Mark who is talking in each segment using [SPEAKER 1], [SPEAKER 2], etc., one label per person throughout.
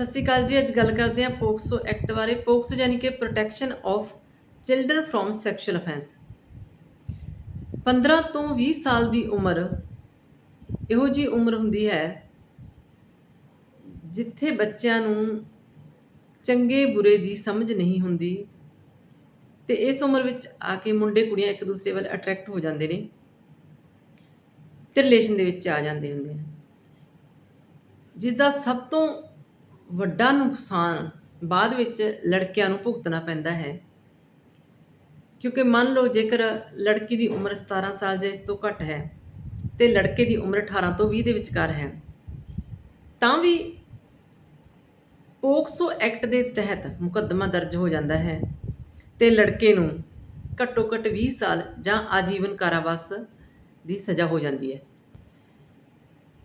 [SPEAKER 1] ਸਤਿ ਸ਼੍ਰੀ ਅਕਾਲ ਜੀ, ਅੱਜ ਗੱਲ ਕਰਦੇ ਹਾਂ ਪੋਕਸੋ ਐਕਟ ਬਾਰੇ। ਪੋਕਸੋ ਯਾਨੀ ਕਿ protection of children from sexual offence. 15 ਤੋਂ 20 ਸਾਲ ਦੀ ਉਮਰ ਇਹੋ ਜੀ ਉਮਰ ਹੁੰਦੀ ਹੈ ਜਿੱਥੇ ਬੱਚਿਆਂ ਨੂੰ ਚੰਗੇ ਬੁਰੇ ਦੀ ਸਮਝ ਨਹੀਂ ਹੁੰਦੀ ਤੇ ਇਸ ਉਮਰ ਵਿੱਚ ਆ ਕੇ ਮੁੰਡੇ ਕੁੜੀਆਂ ਇੱਕ ਦੂਸਰੇ ਵੱਲ ਅਟਰੈਕਟ ਹੋ ਜਾਂਦੇ ਨੇ ਤੇ ਰਿਲੇਸ਼ਨ ਦੇ ਵਿੱਚ ਆ ਜਾਂਦੇ ਹੁੰਦੇ ਆ ਜਿਸ ਦਾ ਸਭ ਤੋਂ ਵੱਡਾ ਨੁਕਸਾਨ ਬਾਅਦ ਵਿੱਚ ਲੜਕਿਆਂ ਨੂੰ ਭੁਗਤਣਾ ਪੈਂਦਾ ਹੈ। ਕਿਉਂਕਿ ਮੰਨ ਲਓ ਜੇਕਰ ਲੜਕੀ ਦੀ ਉਮਰ 17 ਸਾਲ ਜਾਂ ਇਸ ਤੋਂ ਘੱਟ ਹੈ ਤੇ ਲੜਕੇ ਦੀ ਉਮਰ 18 ਤੋਂ 20 ਦੇ ਵਿਚਕਾਰ ਹੈ, ਤਾਂ ਵੀ ਪੋਕਸੋ ਐਕਟ ਦੇ ਤਹਿਤ ਮੁਕੱਦਮਾ ਦਰਜ ਹੋ ਜਾਂਦਾ ਹੈ ਤੇ ਲੜਕੇ ਨੂੰ ਘੱਟੋ ਘੱਟ 20 ਸਾਲ ਜਾਂ ਆਜੀਵਨ ਕਾਰਾਵਾਸ ਦੀ ਸਜ਼ਾ ਹੋ ਜਾਂਦੀ ਹੈ।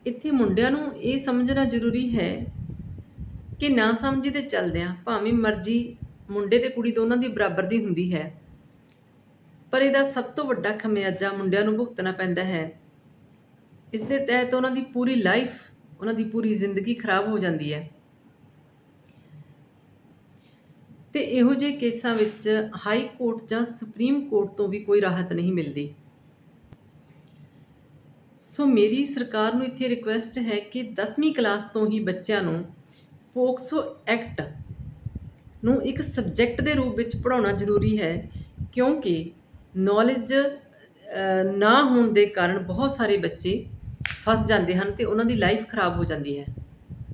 [SPEAKER 1] ਇੱਥੇ ਮੁੰਡਿਆਂ ਨੂੰ ਇਹ ਸਮਝਣਾ ਜ਼ਰੂਰੀ ਹੈ ਕਿ ਨਾ ਸਮਝੀ ਦੇ ਚੱਲਦਿਆਂ ਭਾਵੇਂ ਮਰਜ਼ੀ ਮੁੰਡੇ ਤੇ ਕੁੜੀ ਦੋਨਾਂ ਦੀ ਬਰਾਬਰ ਦੀ ਹੁੰਦੀ ਹੈ। ਪਰ ਇਹਦਾ ਸਭ ਤੋਂ ਵੱਡਾ ਖਮਿਆਜਾ ਮੁੰਡਿਆਂ ਨੂੰ ਭੁਗਤਣਾ ਪੈਂਦਾ ਹੈ। ਇਸ ਦੇ ਤਹਿਤ ਉਹਨਾਂ ਦੀ ਪੂਰੀ ਲਾਈਫ, ਉਹਨਾਂ ਦੀ ਪੂਰੀ ਜ਼ਿੰਦਗੀ ਖਰਾਬ ਹੋ ਜਾਂਦੀ ਹੈ। ਤੇ ਇਹੋ ਜਿਹੇ ਕੇਸਾਂ ਵਿੱਚ ਹਾਈ ਕੋਰਟ ਜਾਂ ਸੁਪਰੀਮ ਕੋਰਟ ਤੋਂ ਵੀ ਕੋਈ ਰਾਹਤ ਨਹੀਂ ਮਿਲਦੀ। ਸੋ ਮੇਰੀ ਸਰਕਾਰ ਨੂੰ ਇੱਥੇ ਰਿਕੁਐਸਟ ਹੈ ਕਿ 10ਵੀਂ ਕਲਾਸ ਤੋਂ ਹੀ ਬੱਚਿਆਂ ਨੂੰ ਪੋਕਸੋ ਐਕਟ ਨੂੰ ਇੱਕ ਸਬਜੈਕਟ ਦੇ ਰੂਪ ਵਿੱਚ ਪੜਾਉਣਾ ਜ਼ਰੂਰੀ ਹੈ, ਕਿਉਂਕਿ ਨੌਲੇਜ ਨਾ ਹੋਣ ਦੇ ਕਾਰਨ ਬਹੁਤ ਸਾਰੇ ਬੱਚੇ ਫਸ ਜਾਂਦੇ ਹਨ ਤੇ ਉਹਨਾਂ ਦੀ ਲਾਈਫ ਖਰਾਬ ਹੋ ਜਾਂਦੀ ਹੈ।